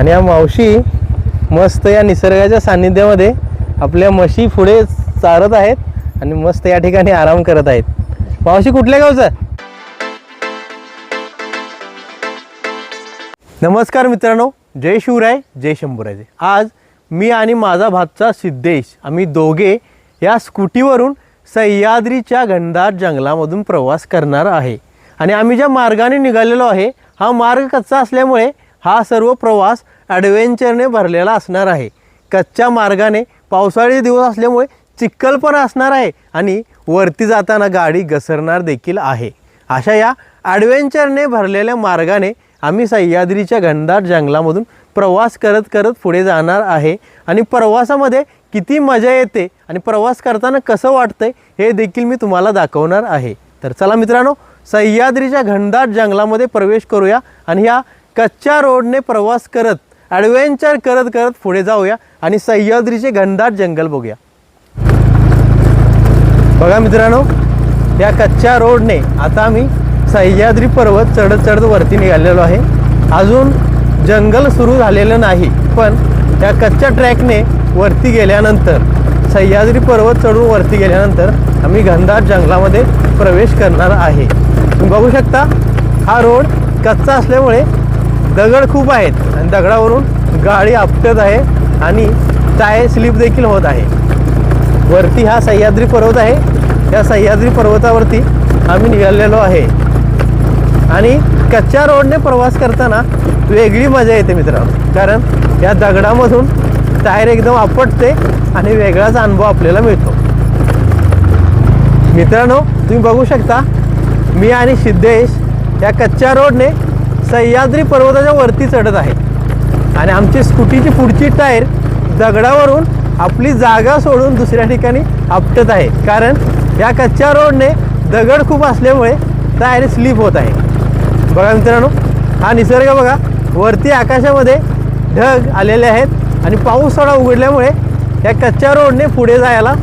आणि या मावशी मस्त या निसर्गाच्या सान्निध्यामध्ये आपल्या म्हशी पुढे चारत आहेत आणि मस्त या ठिकाणी आराम करत आहेत. मावशी कुठल्या गावचं? नमस्कार मित्रांनो जय शिवराय जय शंभूराजे. आज मी आणि माझा भातचा सिद्धेश आम्ही दोघे या स्कूटीवरून सह्याद्रीच्या घनदाट जंगलामधून प्रवास करणार आहे. आणि आम्ही ज्या मार्गाने निघालेलो आहे हा मार्ग कच्चा असल्यामुळे हा सर्व प्रवास ॲडव्हेंचरने भरलेला असणार आहे. कच्च्या मार्गाने पावसाळी दिवस असल्यामुळे चिखल पण असणार आहे आणि वरती जाताना गाडी घसरणार देखील आहे. अशा या ॲडव्हेंचरने भरलेल्या मार्गाने आम्ही सह्याद्रीच्या घनदाट जंगलामधून प्रवास करत करत पुढे जाणार आहे आणि प्रवासामध्ये किती मजा येते आणि प्रवास करताना कसं वाटतंय हे देखील मी तुम्हाला दाखवणार आहे. तर चला मित्रांनो सह्याद्रीच्या घनदाट जंगलामध्ये प्रवेश करूया आणि ह्या कच्च्या रोडने प्रवास करत ॲडव्हेंचर करत करत पुढे जाऊया आणि सह्याद्रीचे घनदाट जंगल बघूया. बघा मित्रांनो या कच्च्या रोडने आता आम्ही सह्याद्री पर्वत चढत चढत वरती निघालेलो आहे. अजून जंगल सुरू झालेलं नाही पण या कच्च्या ट्रॅकने वरती गेल्यानंतर सह्याद्री पर्वत चढून वरती गेल्यानंतर आम्ही घनदाट जंगलामध्ये प्रवेश करणार आहे. तुम्ही बघू शकता हा रोड कच्चा असल्यामुळे दगड खूप आहेत आणि दगडावरून गाडी आपटत आहे आणि टायर स्लिप देखील होत आहे. वरती हा सह्याद्री पर्वत आहे. त्या सह्याद्री पर्वतावरती आम्ही निघालेलो आहे. आणि कच्च्या रोडने प्रवास करताना वेगळी मजा येते मित्रांनो. कारण या दगडामधून टायर एकदम आपटते आणि वेगळाच अनुभव आपल्याला मिळतो. मित्रांनो तुम्ही बघू शकता मी आणि सिद्धेश या कच्च्या रोडने सह्याद्री पर्वताच्या वरती चढत आहे आणि आमची स्कूटीची पुढची टायर दगडावरून आपली जागा सोडून दुसऱ्या ठिकाणी आपटत आहे. कारण या कच्च्या रोडने दगड खूप असल्यामुळे टायर स्लिप होत आहे. बघा मित्रांनो हा निसर्ग बघा. वरती आकाशामध्ये ढग आलेले आहेत आणि पाऊस थोडा उघडल्यामुळे या कच्च्या रोडने पुढे जायला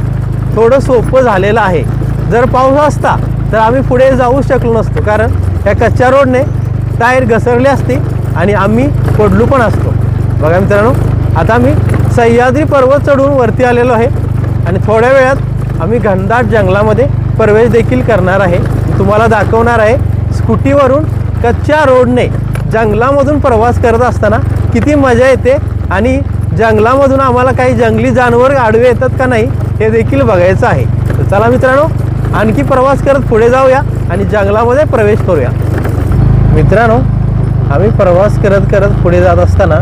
थोडं सोपं झालेलं आहे. जर पाऊस असता तर आम्ही पुढे जाऊ शकलो नसतो. कारण या कच्च्या रोडने टायर घसरले असते आणि आम्ही पडलो पण असतो. बघा मित्रांनो आता आम्ही सह्याद्री पर्वत चढून वरती आलेलो आहे आणि थोड्या वेळात आम्ही घनदाट जंगलामध्ये प्रवेश देखील करणार आहे. तुम्हाला दाखवणार आहे स्कूटीवरून कच्च्या रोडने जंगलामधून प्रवास करत असताना किती मजा येते आणि जंगलामधून आम्हाला काही जंगली जानवर आडवे येतात का नाही हे देखील बघायचं आहे. तर चला मित्रांनो आणखी प्रवास करत पुढे जाऊया आणि जंगलामध्ये प्रवेश करूया. मित्रांनो आम्ही प्रवास करत करत पुढे जात असताना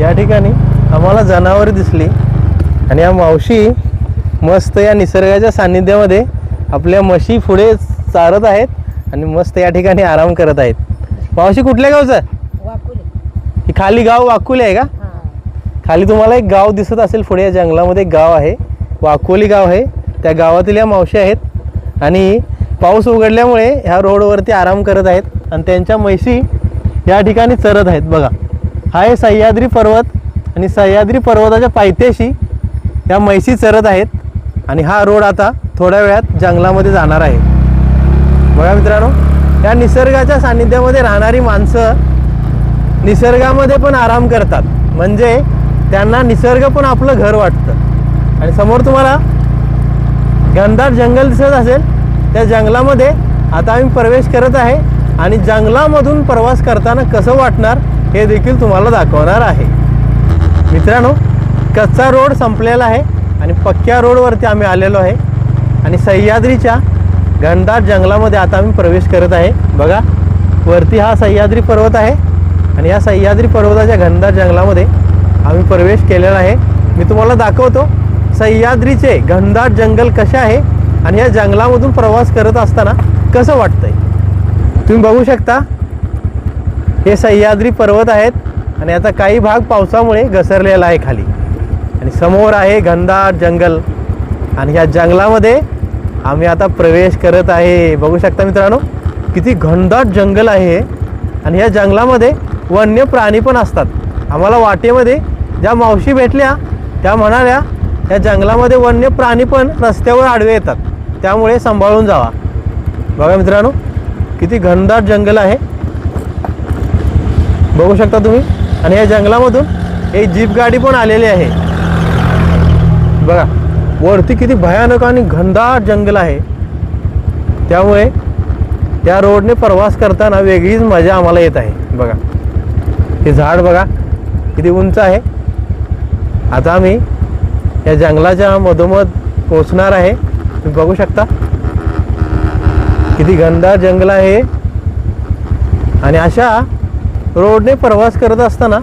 या ठिकाणी आम्हाला जनावरं दिसली आणि या मावशी मस्त या निसर्गाच्या सान्निध्यामध्ये आपल्या म्हशी पुढे चारत आहेत आणि मस्त या ठिकाणी आराम करत आहेत. मावशी कुठल्या गावचं? वाकुले. ही खाली गाव वाकुले आहे का? हा. खाली तुम्हाला एक गाव दिसत असेल पुढे या जंगलामध्ये एक गाव आहे. वाकोली गाव आहे. त्या गावातील या मावशी आहेत. आणि पाऊस उघडल्यामुळे ह्या रोडवरती आराम करत आहेत. आणि त्यांच्या म्हैशी या ठिकाणी चरत आहेत. बघा हा आहे सह्याद्री पर्वत आणि सह्याद्री पर्वताच्या पायथ्याशी या म्हैशी चरत आहेत आणि हा रोड आता थोड्या वेळात जंगलामध्ये जाणार आहे. बघा मित्रांनो या निसर्गाच्या सान्निध्यामध्ये राहणारी माणसं निसर्गामध्ये पण आराम करतात. म्हणजे त्यांना निसर्ग पण आपलं घर वाटतं. आणि समोर तुम्हाला घनदाट जंगल दिसत असेल त्या जंगलामध्ये आता आम्ही प्रवेश करत आहे. आणि जंगलामधून प्रवास करताना कसं वाटणार हे देखील तुम्हाला दाखवणार आहे. मित्रांनो कच्चा रोड संपलेला आहे आणि पक्क्या रोडवरती आम्ही आलेलो आहे. आणि सह्याद्रीच्या घनदाट जंगलामध्ये आता आम्ही प्रवेश करत आहे. बघा वरती हा सह्याद्री पर्वत आहे आणि या सह्याद्री पर्वताच्या घनदाट जंगलामध्ये आम्ही प्रवेश केलेला आहे. मी तुम्हाला दाखवतो सह्याद्रीचे घनदाट जंगल कसे आहे आणि या जंगलामधून प्रवास करत असताना कसं वाटतंय? तुम्ही बघू शकता हे सह्याद्री पर्वत आहेत आणि आता काही भाग पावसामुळे घसरलेला आहे खाली. आणि समोर आहे घनदाट जंगल. आणि ह्या जंगलामध्ये आम्ही आता प्रवेश करत आहे. बघू शकता मित्रांनो किती घनदाट जंगल आहे आणि ह्या जंगलामध्ये वन्य प्राणी पण असतात. आम्हाला वाटेमध्ये ज्या मावशी भेटल्या त्या म्हणाल्या या जंगलामध्ये वन्य प्राणी पण रस्त्यावर आडवे येतात. त्यामुळे सांभाळून जावा. बघा मित्रांनो किती घनदाट जंगल आहे. बघू शकता तुम्ही. आणि या जंगलामधून एक जीप गाडी पण आलेली आहे. बघा वरती किती भयानक आणि घनदाट जंगल आहे. त्यामुळे त्या रोडने प्रवास करताना वेगळीच मजा आम्हाला येत आहे. बघा हे झाड बघा किती उंच आहे. आता आम्ही या जंगलाच्या मधोमध पोचणार आहे. तुम्ही बघू शकता. किती घनदार जंगल आहे. आणि अशा रोडने प्रवास करत असताना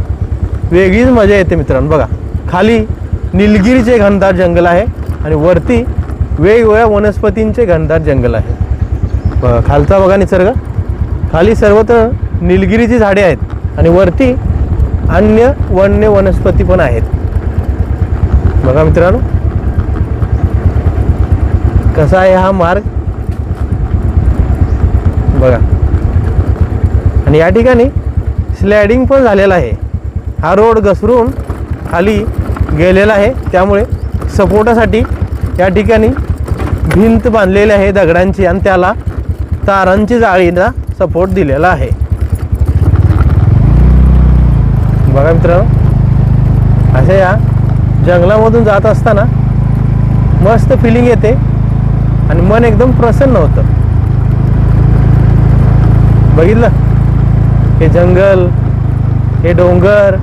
वेगळीच मजा येते मित्रांनो. बघा खाली निलगिरीचे घनदार जंगल आहे आणि वरती वेगवेगळ्या वनस्पतींचे घनदार जंगल आहे. खालचा बघा निसर्ग. खाली सर्वत्र निलगिरीची झाडे आहेत आणि वरती अन्य वन्य वनस्पती पण आहेत. बघा मित्रांनो कसा आहे हा मार्ग? बघा. आणि या ठिकाणी स्लॅडिंग पण झालेला आहे. हा रोड घसरून खाली गेलेला आहे. त्यामुळे सपोर्टासाठी या ठिकाणी भिंत बांधलेली आहे दगडांची आणि त्याला तारांची जाळीला सपोर्ट दिलेला आहे. बघा मित्रांनो अशा या जंगलामधून जात असताना मस्त फिलिंग येते आणि मन एकदम प्रसन्न होतं. बघितलं? हे जंगल हे डोंगर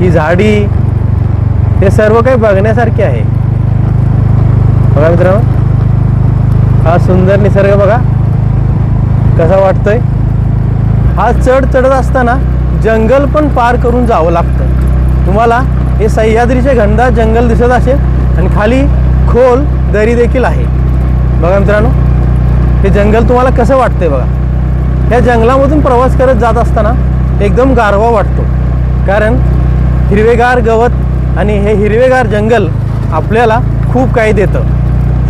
ही झाडी हे सर्व काही बघण्यासारखे आहे. बघा मित्रांनो हा सुंदर निसर्ग बघा. कसा वाटतोय? हा चढ चढत असताना जंगल पण पार करून जावं लागतं. तुम्हाला हे सह्याद्रीचे घनदा जंगल दिसत असेल आणि खाली खोल दरी देखील आहे. बघा मित्रांनो हे जंगल तुम्हाला कसं वाटतंय बघा? या जंगलामधून प्रवास करत जात असताना एकदम गारवा वाटतो. कारण हिरवेगार गवत आणि हे हिरवेगार जंगल आपल्याला खूप काही देतं.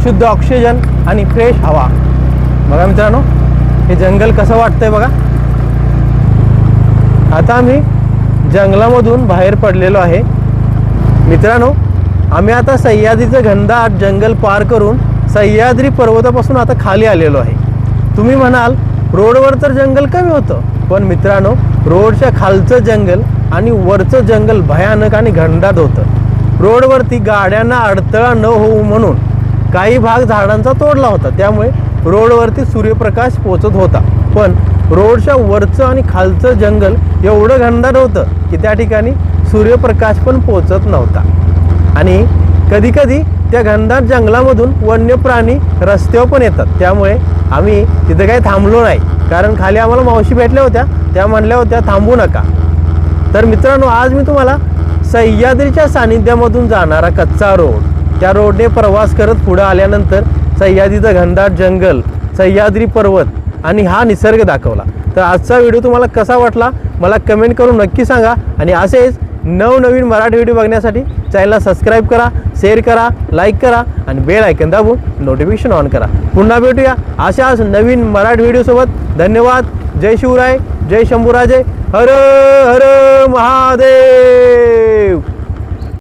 शुद्ध ऑक्सिजन आणि फ्रेश हवा. बघा मित्रांनो हे जंगल कसं वाटतंय बघा. आता आम्ही जंगलामधून बाहेर पडलेलो आहे. मित्रांनो आम्ही आता सह्याद्रीचं घनदाट जंगल पार करून सह्याद्री पर्वतापासून आता खाली आलेलो आहे. तुम्ही म्हणाल रोडवर तर जंगल कमी होतं. पण मित्रांनो रोडच्या खालचं जंगल आणि वरचं जंगल भयानक आणि घनदाट होतं. रोडवरती गाड्यांना अडथळा न होऊ म्हणून काही भाग झाडांचा तोडला होता. त्यामुळे रोडवरती सूर्यप्रकाश पोचत होता. पण रोडच्या वरचं आणि खालचं जंगल एवढं घनदाट होतं की त्या ठिकाणी सूर्यप्रकाश पण पोचत नव्हता. आणि कधीकधी त्या घनदाट जंगलामधून वन्य प्राणी रस्त्यावर पण येतात. त्यामुळे आम्ही तिथं काही थांबलो नाही. कारण खाली आम्हाला मावशी भेटल्या होत्या. त्या म्हणल्या होत्या थांबू नका. तर मित्रांनो आज मी तुम्हाला सह्याद्रीच्या सानिध्यामधून जाणारा कच्चा रोड त्या रोडने प्रवास करत पुढं आल्यानंतर सह्याद्रीचं घनदाट जंगल सह्याद्री पर्वत आणि हा निसर्ग दाखवला. तर आजचा व्हिडिओ तुम्हाला कसा वाटला? मला कमेंट करून नक्की सांगा. आणि असेच नवनवीन मराठी व्हिडिओ बघण्यासाठी चॅनलला सबस्क्राईब करा शेअर करा लाईक करा आणि बेल आयकन दाबून नोटिफिकेशन ऑन करा. पुन्हा भेटूया अशाच नवीन मराठी व्हिडिओसोबत धन्यवाद. जय शिवराय. जय शंभूराजे. हर हर महादेव.